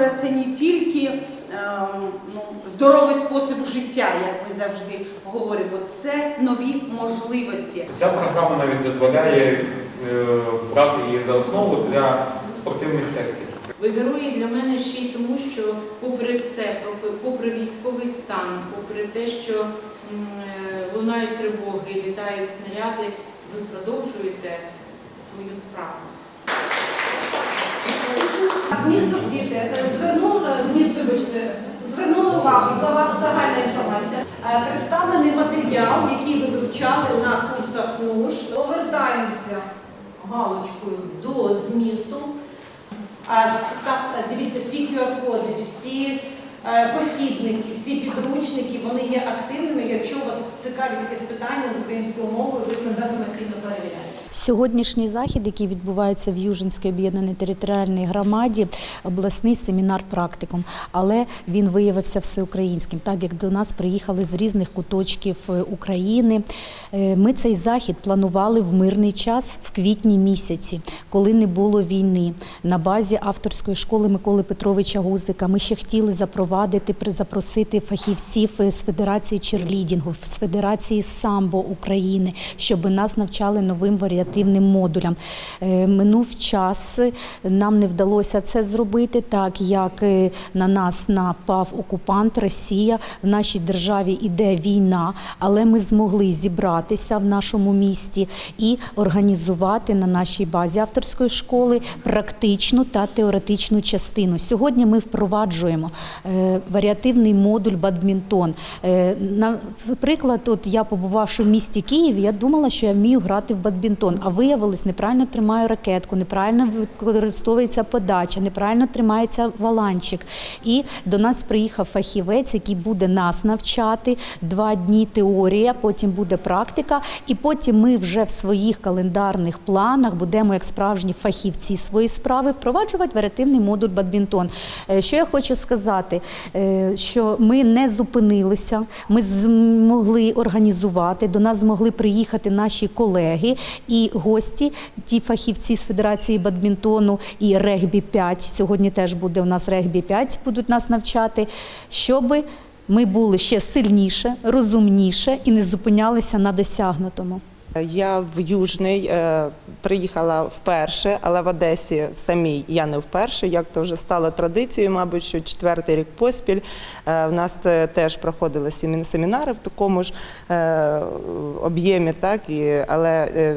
культура це не тільки ем, ну, здоровий спосіб життя, як ми завжди говоримо, це нові можливості. Ця програма навіть дозволяє е, брати її за основу для спортивних секцій. Ви герої для мене ще й тому, що попри все, попри- попри військовий стан, попри те, що е, лунають тривоги, літають снаряди, ви продовжуєте свою справу. Зміст освіти е, звернув е, зміст, вибачте, звернули увагу загальна інформація. Е, Представлений матеріал, який ви вивчали на курсах НУШ. Повертаємося галочкою до змісту. Е, дивіться, всі QR-коди, всі посібники, всі підручники, вони є активними. Якщо у вас цікавить якесь питання з українською мовою, ви себе самостійно перевіряєте. Сьогоднішній захід, який відбувається в Южинській об'єднаній територіальній громаді, обласний семінар практикум, але він виявився всеукраїнським, так як до нас приїхали з різних куточків е, України. Е, Ми цей захід планували в мирний час в квітні місяці, коли не було війни. На базі авторської школи Миколи Петровича Гузика ми ще хотіли запровадити, запросити фахівців е, з Федерації черлідінгу, з Федерації самбо України, щоб нас навчали новим варіативним модулям. Е, Минув час, нам не вдалося це зробити, так як е, на нас напав окупант Росія. В нашій державі іде війна, але ми змогли зібратися в нашому місті і організувати на нашій базі авторської школи практичну та теоретичну частину. Сьогодні ми впроваджуємо е, варіативний модуль бадмінтон. Наприклад, от я побувавши в місті Київ, я думала, що я вмію грати в бадмінтон, а виявилось, неправильно тримаю ракетку, неправильно використовується подача, неправильно тримається валанчик. І до нас приїхав фахівець, який буде нас навчати. Два дні теорія, потім буде практика, і потім ми вже в своїх календарних планах будемо як справжні фахівці свої справи впроваджувати варіативний модуль бадмінтон. Е, Що я хочу сказати, Е, що ми не зупинилися, ми змогли організувати. До нас змогли приїхати наші колеги і гості, ті фахівці з Федерації бадмінтону і регбі 5 Сьогодні теж буде у нас регбі 5 будуть нас навчати, щоб ми були ще сильніше, розумніше і не зупинялися на досягнутому. Я в Южний е, приїхала вперше, але в Одесі самій я не вперше. Як то вже стало традицією, мабуть, що четвертий рік поспіль е, в нас теж проходили семі- семінари в такому ж е, об'ємі, так і але. е,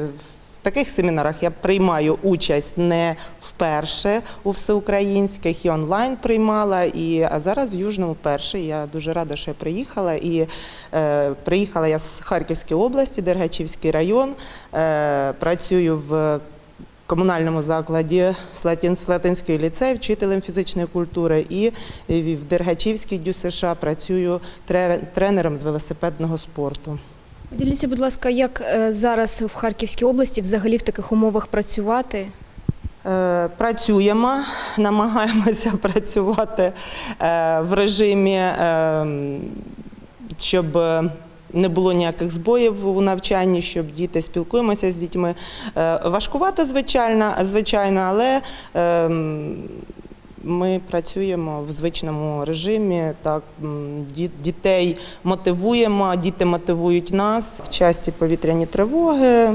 таких семінарах я приймаю участь не вперше у всеукраїнських і онлайн приймала. І а зараз в Южному перше. Я дуже рада, що я приїхала. І е, приїхала я з Харківської області, Дергачівський район. Е, працюю в комунальному закладі Слатин, Слатинський ліцей, вчителем фізичної культури, і в Дергачівській ДЮСШ працюю тре- тренером з велосипедного спорту. Поділіться, будь ласка, як е, зараз в Харківській області взагалі в таких умовах працювати? Е, Працюємо, намагаємося працювати е, в режимі, щоб не було ніяких збоїв у навчанні, щоб діти спілкуємося з дітьми. Важкувато, звичайно, звичайно, але е, ми працюємо в звичному режимі. Так, ді- дітей мотивуємо, діти мотивують нас. В часті повітряні тривоги.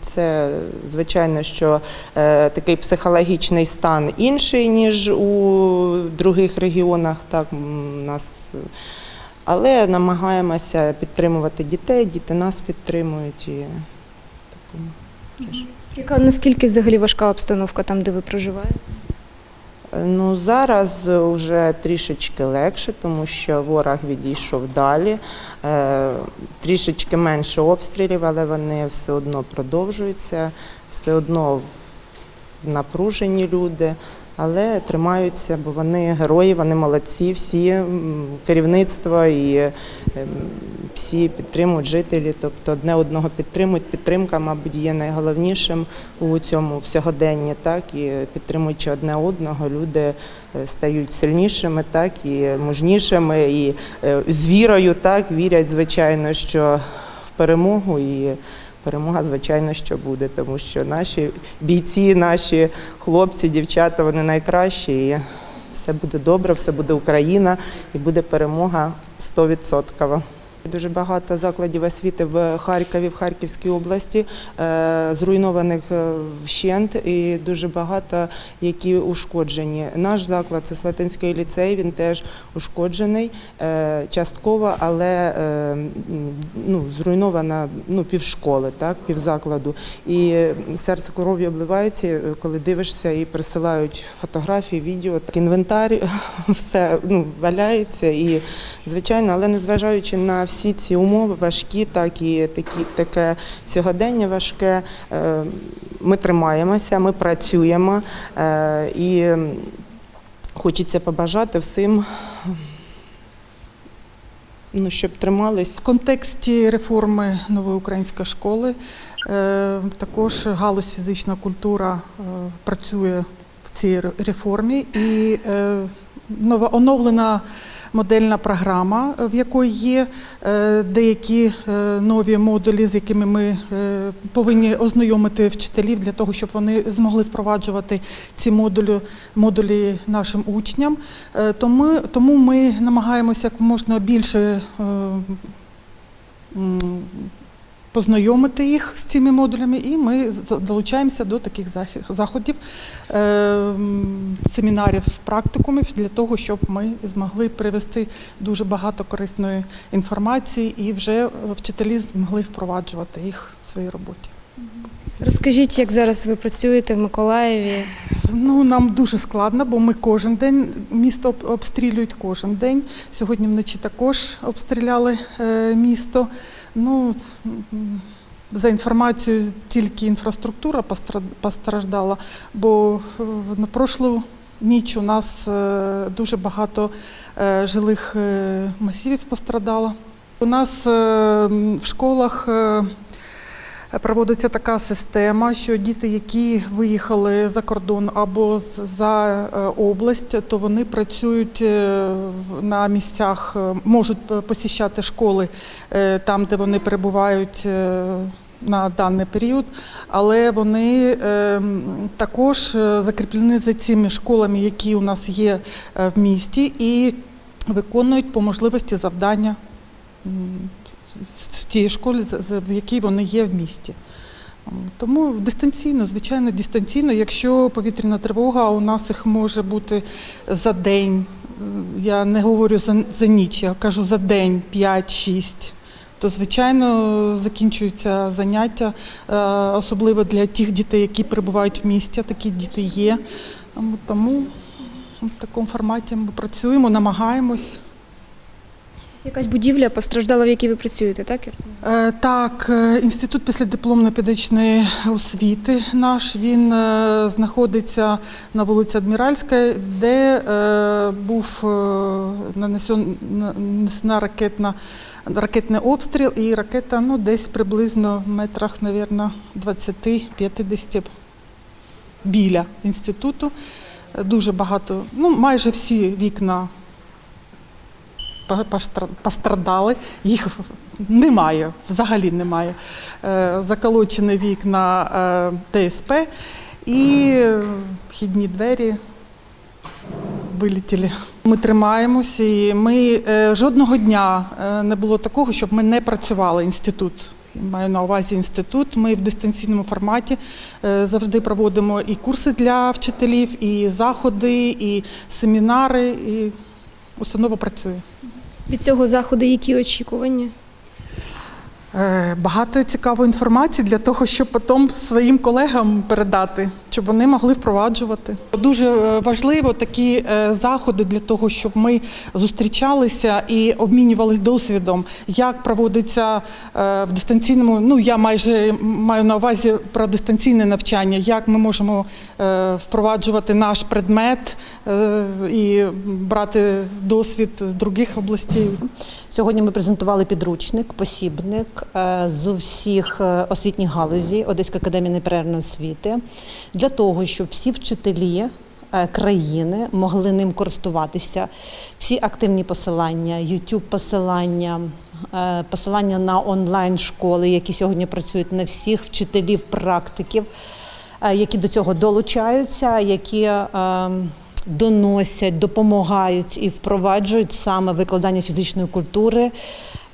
Це звичайно, що е, такий психологічний стан інший, ніж у других регіонах. Так, нас. Але намагаємося підтримувати дітей, діти нас підтримують і такому. Яка наскільки взагалі важка обстановка там, де ви проживаєте? Ну зараз вже трішечки легше, тому що ворог відійшов далі. Е, трішечки менше обстрілів, але вони все одно продовжуються, все одно напружені люди. Але тримаються, бо вони герої, вони молодці, всі керівництво і ем, всі підтримують жителі, тобто одне одного підтримують. Підтримка, мабуть, є найголовнішим у цьому всьогоденні. Так і підтримуючи одне одного, люди е, стають сильнішими, так і мужнішими, і е, з вірою так вірять, звичайно, що в перемогу і. Перемога, звичайно, що буде, тому що наші бійці, наші хлопці, дівчата, вони найкращі. І все буде добре, все буде Україна і буде перемога 100%. Дуже багато закладів освіти в Харкові, в Харківській області, е, зруйнованих е, вщент і дуже багато, які ушкоджені. Наш заклад, це Слатинський ліцей, він теж ушкоджений е, частково, але ну, зруйнована ну, півшколи, так, півзакладу. І серце кров'ю обливається, коли дивишся і присилають фотографії, відео. Інвентар все ну, валяється. І, звичайно, але незважаючи на всі ці умови важкі, так і такі, таке сьогодення важке, е, ми тримаємося, ми працюємо. е, І хочеться побажати всім, ну, щоб тримались. В контексті реформи нової української школи е, також галузь фізична культура працює в цій реформі і нова оновлена модельна програма, в якої є е, деякі е, нові модулі, з якими ми е, повинні ознайомити вчителів для того, щоб вони змогли впроваджувати ці модулі, модулі нашим учням. Е, Тому, тому ми намагаємося як можна більше е, познайомити їх з цими модулями, і ми долучаємося до таких заходів, е, семінарів, практикумів для того, щоб ми змогли привести дуже багато корисної інформації і вже вчителі змогли впроваджувати їх в своїй роботі. Розкажіть, як зараз ви працюєте в Миколаєві? Ну, нам дуже складно, бо ми кожен день місто обстрілюють кожен день. Сьогодні вночі також обстріляли е, місто. Ну, за інформацією, тільки інфраструктура постра- постраждала, бо е, на прошлу ніч у нас е, дуже багато е, жилих масівів пострадало. У нас в школах. Проводиться така система, що діти, які виїхали за кордон або за е, область, то вони працюють е, на місцях, е, можуть посіщати школи там, де вони перебувають. На даний період, але вони також закріплені за цими школами, які у нас є в місті, і виконують по можливості завдання в тій школі, в якій вони є в місті. Тому дистанційно, звичайно, дистанційно. Якщо повітряна тривога, у нас їх може бути за день. Я не говорю за, за ніч, я кажу за день 5-6. То, звичайно, закінчуються заняття, е, особливо для тих дітей, які перебувають в місті. Такі діти є. Тому в такому форматі ми працюємо, намагаємось. Якась будівля постраждала, в якій ви працюєте, так? Е, Так, е, інститут післядипломної педагогічної освіти наш він е, знаходиться на вулиці Адміральська, де був нанесена ракетна ракетний обстріл, і ракета ну, десь приблизно в метрах, мабуть, 20-50 біля інституту. Дуже багато, ну майже всі вікна пострадали, їх немає, взагалі немає. Е, Заколочені вікна е, ТСП і вхідні двері вилетіли. Ми тримаємося і ми е, жодного дня не було такого, щоб ми не працювали інститут. Маю на увазі інститут. Ми в дистанційному форматі завжди проводимо і курси для вчителів, і заходи, і семінари. І установа працює. Від цього заходу які очікування? Е, Багато цікавої інформації для того, щоб потім своїм колегам передати, щоб вони могли впроваджувати. Дуже е, важливо такі е, заходи для того, щоб ми зустрічалися і обмінювалися досвідом, як проводиться е, в дистанційному. Ну я майже маю на увазі про дистанційне навчання, як ми можемо впроваджувати наш предмет і брати досвід з других областей. Сьогодні ми презентували підручник, посібник з усіх освітніх галузей Одеської академії неперервної освіти для того, щоб всі вчителі е, країни могли ним користуватися. Всі активні посилання, youtube посилання. е, Посилання на онлайн школи, які сьогодні працюють на всіх вчителів, практиків, е, які до цього долучаються, які е, доносять, допомагають і впроваджують саме викладання фізичної культури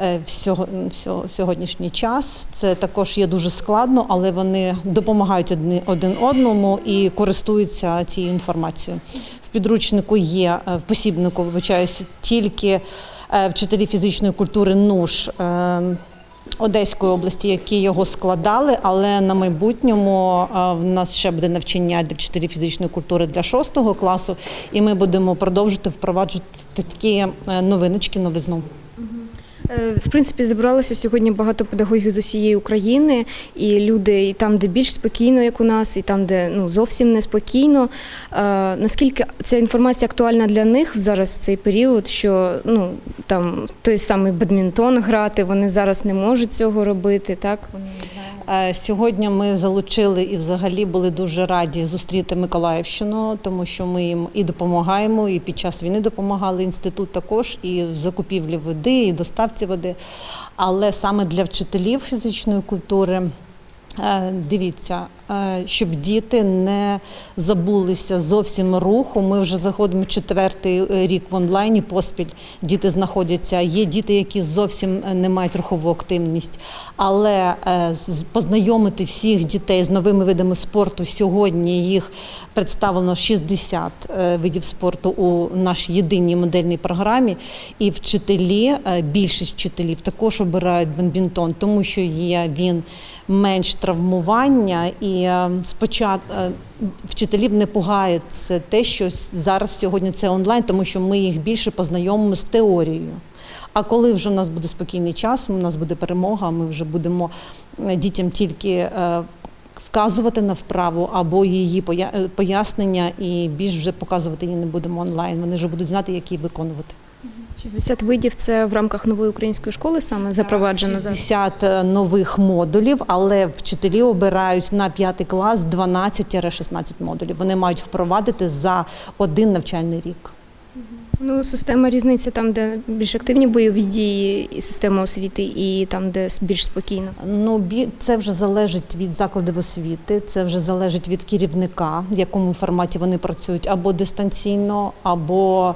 е, в сьогоднішній час. Це також є дуже складно, але вони допомагають один одному і користуються цією інформацією. В підручнику є е, в посібнику, вибачаюся, тільки е, вчителі фізичної культури НУШ. Одеської області, які його складали, але на майбутньому в нас ще буде навчання для вчителів фізичної культури для шостого класу, і ми будемо продовжувати впроваджувати такі е, новиночки, новизну. Е, В принципі, зібралося сьогодні багато педагогів з усієї України, і люди і там, де більш спокійно, як у нас, і там, де ну зовсім неспокійно. Е, наскільки ця інформація актуальна для них зараз в цей період, що ну там той самий бадмінтон грати, вони зараз не можуть цього робити, так? Е, Сьогодні ми залучили і взагалі були дуже раді зустріти Миколаївщину, тому що ми їм і допомагаємо, і під час війни допомагали інститут також, і в закупівлі води, і доставці води. Але саме для вчителів фізичної культури. е, Дивіться, щоб діти не забулися зовсім руху. Ми вже заходимо четвертий е, рік в онлайні поспіль. Діти знаходяться. Є діти, які зовсім е, не мають рухову активність. Але е, познайомити всіх дітей з новими видами спорту сьогодні їх представлено 60 е, видів спорту у нашій єдиній модельній програмі. І вчителі, е, більшість вчителів також обирають бадмінтон, тому що є він менш травмування. І спочатку вчителів не пугає це те, що зараз сьогодні це онлайн, тому що ми їх більше познайомимо з теорією. А коли вже в нас буде спокійний час, у нас буде перемога, ми вже будемо е, дітям тільки е, вказувати на вправу або її поя- е, пояснення, і більш вже показувати її не будемо онлайн. Вони вже будуть знати, як її виконувати. 60 видів це в рамках нової української школи саме запроваджено зараз. 60 нових модулів, але вчителі обирають на п'ятий клас 12-16 модулів. Вони мають впровадити за один навчальний рік. Ну, система різниця там, де більш активні бойові дії, і система освіти, і там, де більш спокійно. Ну, це вже залежить від закладів освіти, це вже залежить від керівника, в якому форматі вони працюють або дистанційно, або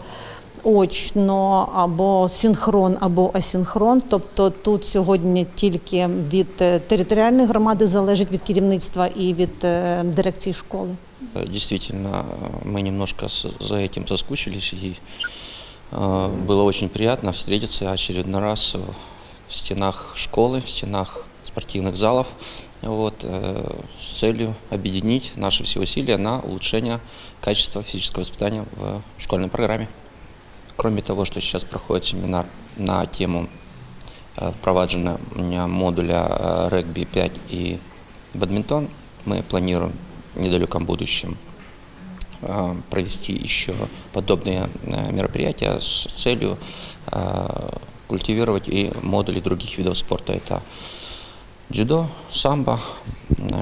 очно, або синхрон, або асинхрон. Тобто тут сьогодні тільки від е, територіальної громади залежить від керівництва і від е, дирекції школи. Э, Действительно, э, мы немножко с- за этим соскучились, и э, было очень приятно встретиться очередной раз э, в стенах школы, в стенах спортивных залов, вот, э, с целью объединить наши все усилия на улучшение качества физического воспитания в школьной программе. Кроме того, что сейчас проходит семинар на тему э, впроваджения модуля э, регби 5 и бадминтон, мы планируем в недалеком будущем э, провести еще подобные мероприятия с целью культивировать и модули других видов спорта. Это дзюдо, самбо,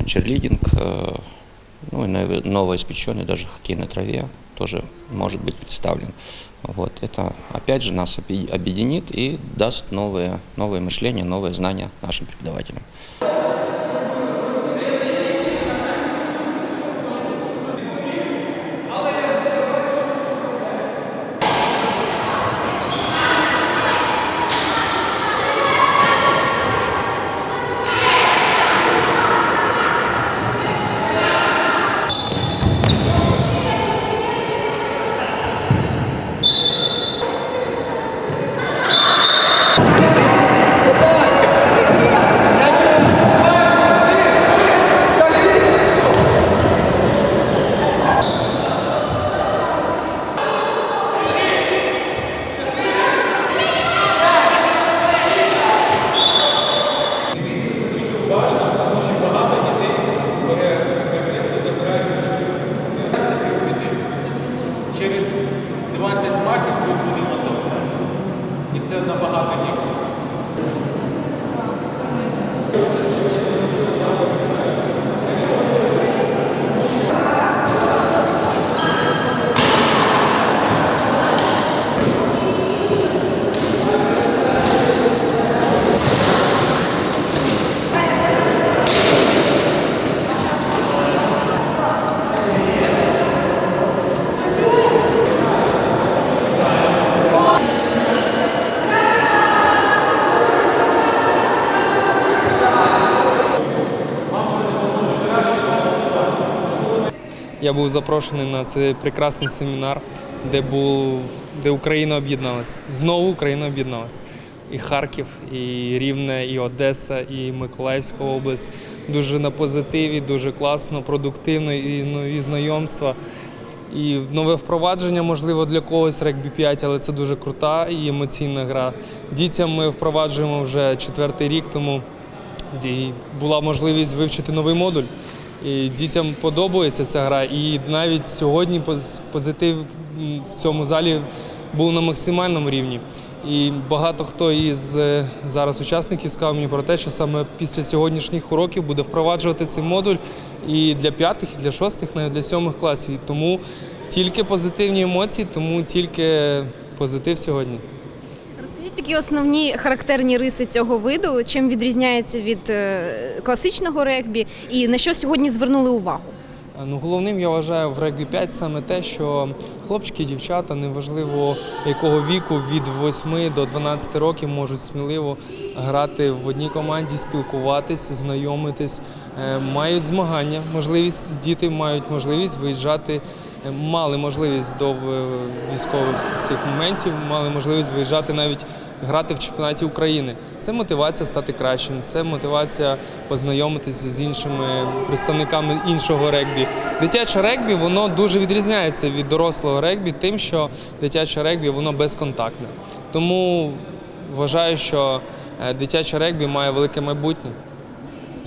черлидинг, ну и нов- новоиспеченный даже хоккей на траве тоже может быть представлен. Вот. Это опять же нас объ- объединит и даст новое, новое мышление, новые знания нашим преподавателям. Був запрошений на цей прекрасний семінар, де, був, де Україна об'єдналась. Знову Україна об'єдналась. І Харків, і Рівне, і Одеса, і Миколаївська область. Дуже на позитиві, дуже класно, продуктивно і нові знайомства. І нове впровадження, можливо, для когось регбі 5, але це дуже крута і емоційна гра. Дітям ми впроваджуємо вже четвертий рік, тому була можливість вивчити новий модуль. І дітям подобається ця гра. І навіть сьогодні позитив в цьому залі був на максимальному рівні. І багато хто із е, зараз учасників сказав мені про те, що саме після сьогоднішніх уроків буде впроваджувати цей модуль і для п'ятих, і для шостих, навіть для сьомих класів. І тому тільки позитивні емоції, тому тільки позитив сьогодні. Такі основні характерні риси цього виду, чим відрізняється від е, класичного регбі, і на що сьогодні звернули увагу? Ну, головним я вважаю в регбі 5 саме те, що хлопчики дівчата, неважливо якого віку, від 8 до 12 років можуть сміливо грати в одній команді, спілкуватись, знайомитись, е, мають змагання, можливість, діти мають можливість виїжджати, е, мали можливість до е, військових цих моментів, мали можливість виїжджати навіть грати в чемпіонаті України. Це мотивація стати кращим, це мотивація познайомитися з іншими представниками іншого регбі. Дитяче регбі воно дуже відрізняється від дорослого регбі, тим, що дитяче регбі воно безконтактне. Тому вважаю, що е, дитяче регбі має велике майбутнє.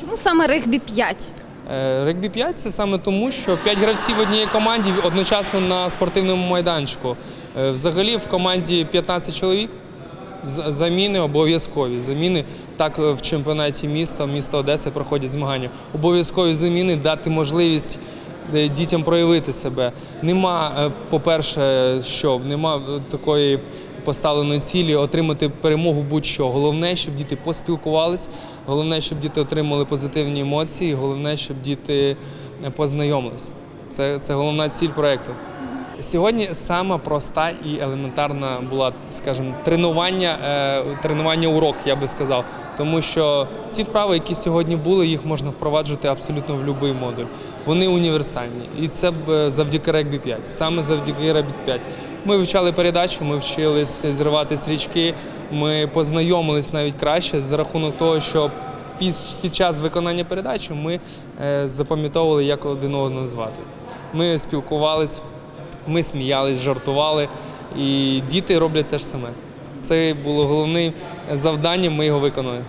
Чому саме регбі 5? Е, Регбі 5 це саме тому, що 5 гравців в одній команді одночасно на спортивному майданчику. Е, Взагалі в команді 15 чоловік. Заміни обов'язкові. Заміни так е, в чемпіонаті міста, міста Одеси проходять змагання. Обов'язкові заміни дати можливість е, дітям проявити себе. Нема, е, по-перше, що нема такої поставленої цілі отримати перемогу будь-що. Головне, щоб діти поспілкувались, головне, щоб діти отримали позитивні емоції, головне, щоб діти познайомились. Це, це головна ціль проєкту. Сьогодні сама проста і елементарна була, скажімо, тренування, е, тренування урок, я би сказав. Тому що ці вправи, які сьогодні були, їх можна впроваджувати абсолютно в будь-який модуль. Вони універсальні. І це е, завдяки регбі 5. Саме завдяки регбі 5. Ми вивчали передачу, ми вчились зривати стрічки, ми познайомились навіть краще за рахунок того, що під, під час виконання передачі ми е, запам'ятовували, як один одного звати. Ми спілкувались, ми сміялись, жартували, і діти роблять те ж саме. Це було головним завданням, ми його виконали.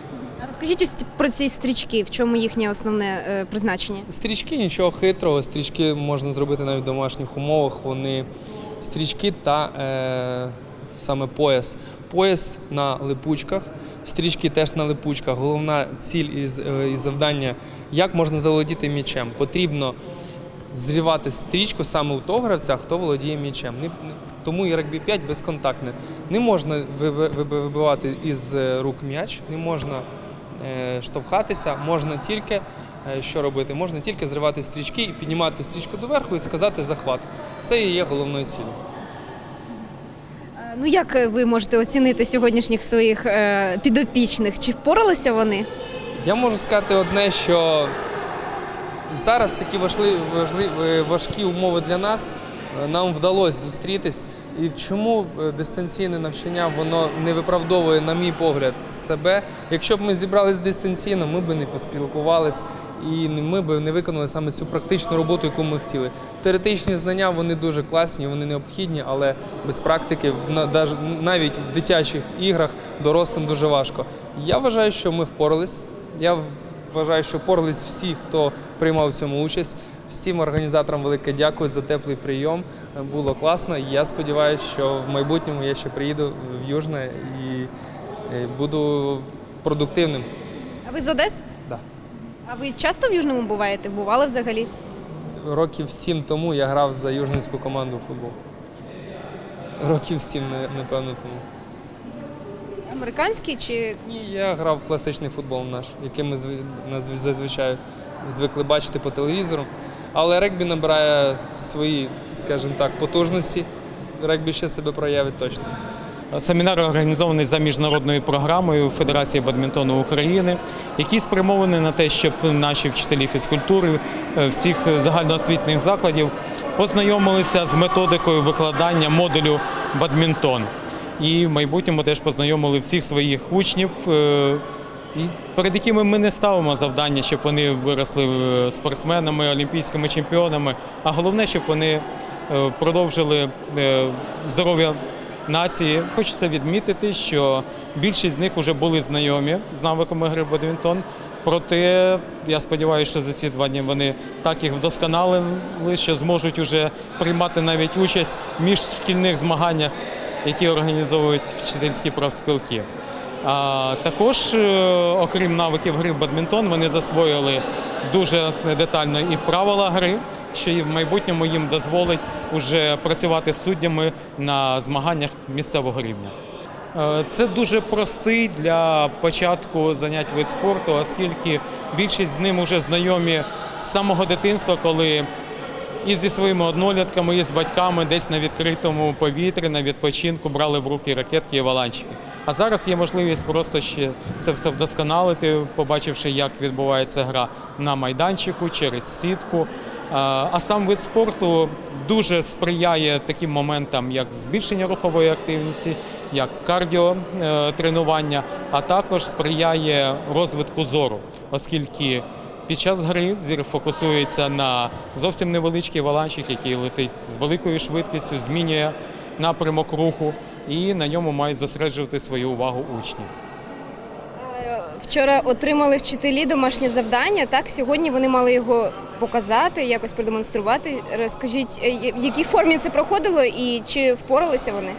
Розкажіть ось про ці стрічки, в чому їхнє основне е, призначення? Стрічки нічого хитрого, стрічки можна зробити навіть в домашніх умовах. Вони стрічки та е, саме пояс. Пояс на липучках, стрічки теж на липучках. Головна ціль із, е, завдання, як можна заволодіти м'ячем. Потрібно зрівати стрічку саме у того гравця, хто володіє м'ячем. Тому і регбі 5 безконтактне. Не можна виби- виби- вибивати із е, рук м'яч, не можна е, штовхатися, можна тільки е, що робити? Можна тільки зривати стрічки і піднімати стрічку доверху і сказати захват. Це і є головною ціллю. Е, Ну як ви можете оцінити сьогоднішніх своїх підопічних? Чи впоралися вони? Я можу сказати одне, що зараз такі важливі, важливі, важкі умови для нас. Е, Нам вдалося зустрітись. І чому е, дистанційне навчання воно не виправдовує, на мій погляд, себе. Якщо б ми зібрались дистанційно, ми б не поспілкувались і ми б не виконали саме цю практичну роботу, яку ми хотіли. Теоретичні знання вони дуже класні, вони необхідні, але без практики навіть в дитячих іграх дорослим дуже важко. Я вважаю, що ми впорались. Я вважаю, що впорались всі, хто приймав в цьому участь. Всім організаторам велике дякую за теплий прийом. Було класно. Я сподіваюся, що в майбутньому я ще приїду в Южне і е, буду продуктивним. А ви з Одеси? Да. А ви часто в Южному буваєте? Бували взагалі? Років сім тому я грав за южницьку команду в футбол. Років сім, напевно, тому. Американський чи Ні, я грав в класичний футбол наш, який ми зв- зазвичай звикли бачити по телевізору. Але регбі набирає свої, скажімо так, потужності. Регбі ще себе проявить точно. Семінар організований за міжнародною програмою Федерації бадмінтону України, який спрямований на те, щоб наші вчителі фізкультури е, всіх загальноосвітніх закладів познайомилися з методикою викладання модулю бадмінтон. І в майбутньому теж познайомили всіх своїх учнів, е, перед якими ми не ставимо завдання, щоб вони виросли е, спортсменами, олімпійськими чемпіонами. А головне, щоб вони е, продовжили здоров'я нації. Хочеться відмітити, що більшість з них вже були знайомі з навиками гри бадмінтон. Проте я сподіваюся, що за ці два дні вони так їх вдосконалили, що зможуть уже приймати навіть участь в міжшкільних змаганнях, які організовують вчительські профспілки. А також, е, окрім навиків гри в бадмінтон, вони засвоїли дуже детально і правила гри, що і в майбутньому їм дозволить уже працювати з суддями на змаганнях місцевого рівня. Е, Це дуже простий для початку занять вид спорту, оскільки більшість з ним вже знайомі з самого дитинства, коли і зі своїми однолітками, і з батьками десь на відкритому повітрі, на відпочинку брали в руки ракетки і валанчики. А зараз є можливість просто ще це все вдосконалити, побачивши, як відбувається гра на майданчику через сітку. А сам вид спорту дуже сприяє таким моментам, як збільшення рухової активності, як кардіотренування, а також сприяє розвитку зору, оскільки під час гри зір фокусується на зовсім невеличкий валанчик, який летить з великою швидкістю, змінює напрямок руху, і на ньому мають зосереджувати свою увагу учні. Е, Вчора отримали вчителі домашнє завдання. Так, сьогодні вони мали його показати, якось продемонструвати. Розкажіть, е, в якій формі це проходило і чи впоралися вони?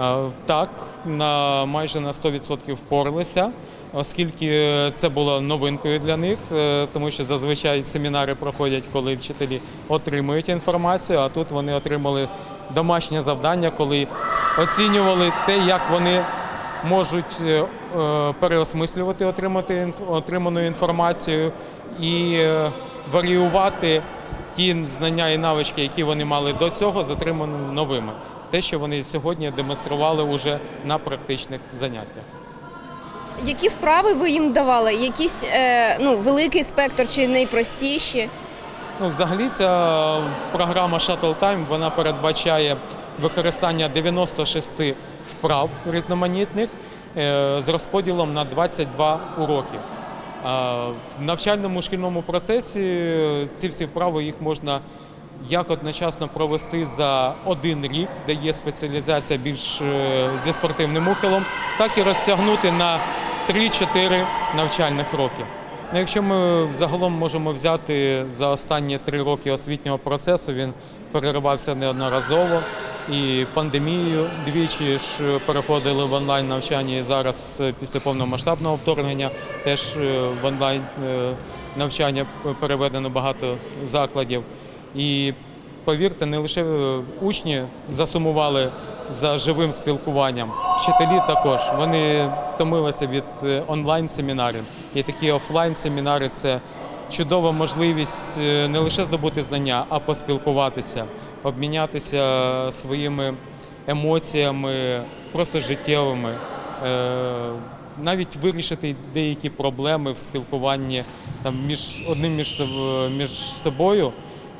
Е, Так, на майже на 100% впоралися, оскільки це було новинкою для них, е, тому що зазвичай семінари проходять, коли вчителі отримують інформацію, а тут вони отримали домашнє завдання, коли оцінювали те, як вони можуть е, е, переосмислювати отримати отриману інформацію і варіювати ті знання і навички, які вони мали до цього, з отриманими новими. Те, що вони сьогодні демонстрували уже на практичних заняттях. Які вправи ви їм давали? Якийсь е, ну, великий спектр чи найпростіші? Ну, взагалі, ця програма Shuttle Time вона передбачає використання 96 вправ різноманітних е, з розподілом на 22 уроки. А В навчальному шкільному процесі е, ці всі вправи їх можна як одночасно провести за один рік, де є спеціалізація більш е, зі спортивним ухилом, так і розтягнути на 3-4 навчальних роки. Ну, якщо ми загалом можемо взяти за останні три роки освітнього процесу, він переривався неодноразово. І пандемією двічі ж переходили в онлайн навчання. І зараз е, після повномасштабного вторгнення теж е, в онлайн е, навчання переведено багато закладів. І повірте, не лише учні засумували за живим спілкуванням, вчителі також. Вони втомилися від е, онлайн-семінарів. І такі офлайн-семінари це чудова можливість е, не лише здобути знання, а поспілкуватися, обмінятися своїми емоціями, просто життєвими. Е, Навіть вирішити деякі проблеми в спілкуванні там між одним між, між собою,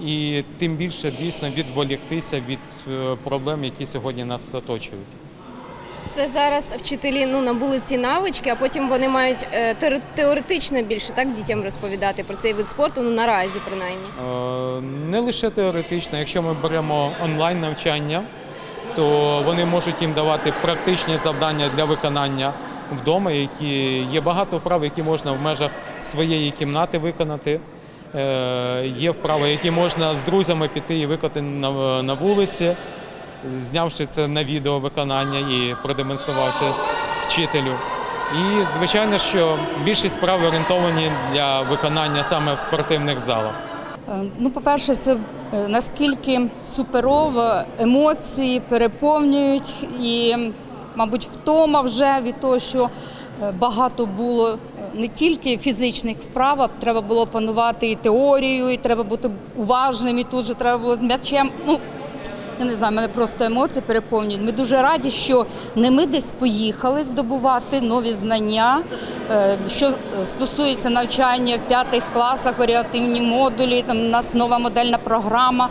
і тим більше дійсно відволіктися від е, проблем, які сьогодні нас оточують. Це зараз вчителі ну, набули ці навички, а потім вони мають е, теоретично більше так дітям розповідати про цей вид спорту, ну наразі принаймні. Е, Не лише теоретично, якщо ми беремо онлайн навчання, то вони можуть їм давати практичні завдання для виконання вдома, які є багато вправ, які можна в межах своєї кімнати виконати. Е, Є вправи, які можна з друзями піти і виконати на, вулиці, знявши це на відео виконання і продемонструвавши вчителю. І звичайно, що більшість вправ орієнтовані для виконання саме в спортивних залах. Е, Ну, по-перше, це е, наскільки суперово емоції переповнюють і, мабуть, втома вже від того, що багато було е, не тільки фізичних вправ, треба було панувати і теорію, і треба бути уважним, і тут же треба було з м'ячем. Ну, я не знаю, мене просто емоції переповнюють. Ми дуже раді, що не ми десь поїхали здобувати нові знання, е, що стосується навчання в п'ятих класах, варіативні модулі, там у нас нова модельна програма.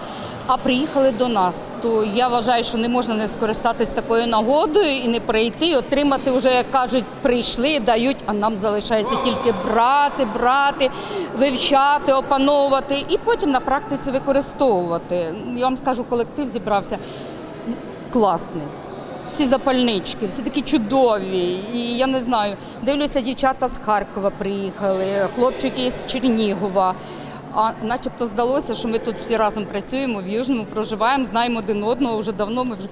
А приїхали до нас, то я вважаю, що не можна не скористатись такою нагодою і не прийти, отримати вже, як кажуть, прийшли, дають, а нам залишається тільки брати, брати, вивчати, опановувати і потім на практиці використовувати. Я вам скажу, колектив зібрався класний. Всі запальнички, всі такі чудові. І я не знаю, дивлюся, дівчата з Харкова приїхали, хлопчики з Чернігова. А начебто здалося, що ми тут всі разом працюємо в Южному, проживаємо, знаємо один одного вже давно. Ми вже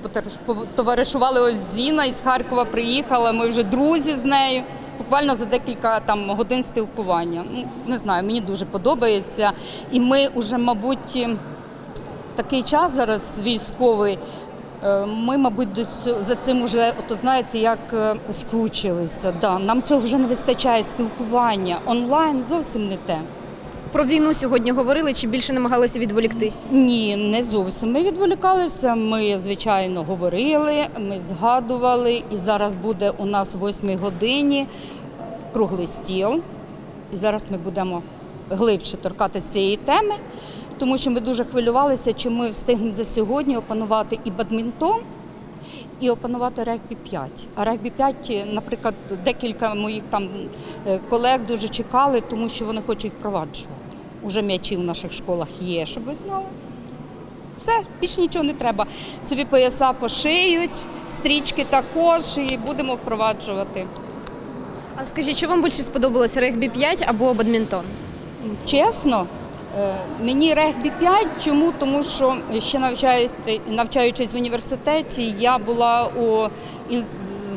товаришували. Ось Зіна із Харкова приїхала. Ми вже друзі з нею. Буквально за декілька там годин спілкування. Ну не знаю, мені дуже подобається. І ми вже, мабуть, такий час зараз військовий. е, Ми, мабуть, за цим вже, от, знаєте, як е, скручилися. Да. Нам цього вже не вистачає спілкування. Онлайн зовсім не те. Про війну сьогодні говорили чи більше намагалися відволіктись? Ні, не зовсім. Ми відволікалися. Ми, звичайно, говорили, ми згадували. І зараз буде у нас о 8 годині круглий стіл. І зараз ми будемо глибше торкатися цієї теми, тому що ми дуже хвилювалися, чи ми встигнемо за сьогодні опанувати і бадмінтон. І опанувати регбі 5. А регбі 5, наприклад, декілька моїх там е, колег дуже чекали, тому що вони хочуть впроваджувати. Уже м'ячі в наших школах є, щоб ви знали. Все, більше нічого не треба. Собі пояса пошиють, стрічки також, і будемо впроваджувати. А скажіть, що вам більше сподобалось регбі 5 або бадмінтон? Чесно, мені регбі 5. Чому? Тому що ще навчаюсь, навчаючись в університеті, я була у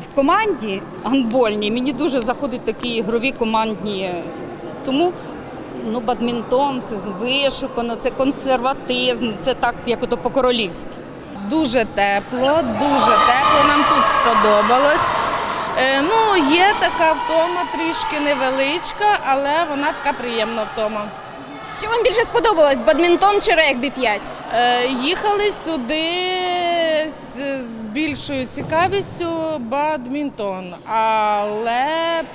в команді гандбольній. Мені дуже заходять такі ігрові командні. Тому ну, бадмінтон це вишукано, це консерватизм, це так, як ото по-королівськи. Дуже тепло, дуже тепло. Нам тут сподобалось. Е, ну, є така втома, трішки невеличка, але вона така приємна втома. Що вам більше сподобалось? Бадмінтон чи регбі 5? Е, їхали сюди з, з більшою цікавістю бадмінтон, але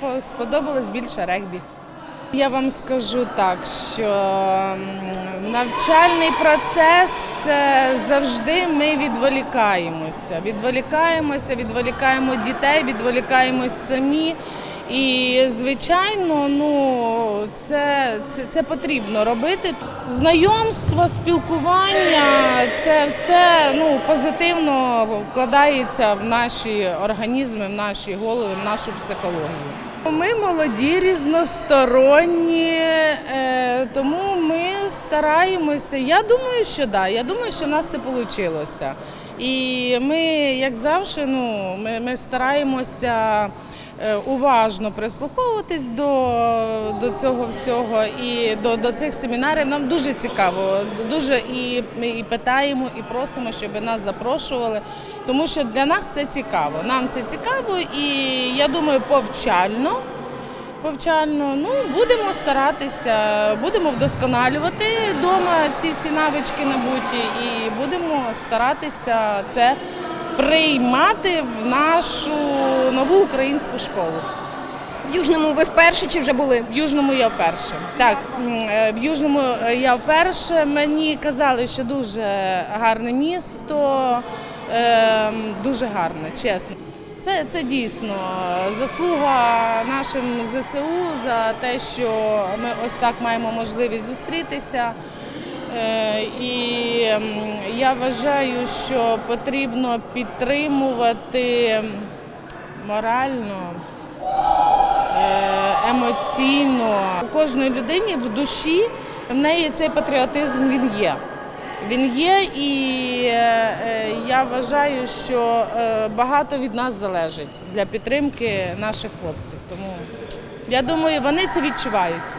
по- сподобалось більше регбі. Я вам скажу так, що навчальний процес це завжди ми відволікаємося. Відволікаємося, відволікаємо дітей, відволікаємось самі. І, звичайно, ну, це, це, це потрібно робити. Знайомство, спілкування це все ну, позитивно вкладається в наші організми, в наші голови, в нашу психологію. Ми молоді, різносторонні, е, тому ми стараємося. Я думаю, що. Да, я думаю, що в нас це вийшло. І ми, як завжди, ну, ми, ми стараємося уважно прислуховуватись до, до цього всього і до, до цих семінарів. Нам дуже цікаво. Дуже і ми і питаємо, і просимо, щоб нас запрошували, тому що для нас це цікаво. Нам це цікаво, і я думаю, повчально. Повчально, ну будемо старатися, будемо вдосконалювати вдома ці всі навички набуті, і будемо старатися це приймати в нашу нову українську школу. В Южному ви вперше чи вже були? В Южному я вперше. Так, е, в Южному е, я вперше. Мені казали, що дуже гарне місто, е, дуже гарне, чесно. Це, це дійсно заслуга нашим ЗСУ за те, що ми ось так маємо можливість зустрітися. Е, І я вважаю, що потрібно підтримувати морально е, емоційно. У кожної людині в душі в неї цей патріотизм він є. Він є, і е, е, я вважаю, що багато від нас залежить для підтримки наших хлопців. Тому я думаю, вони це відчувають.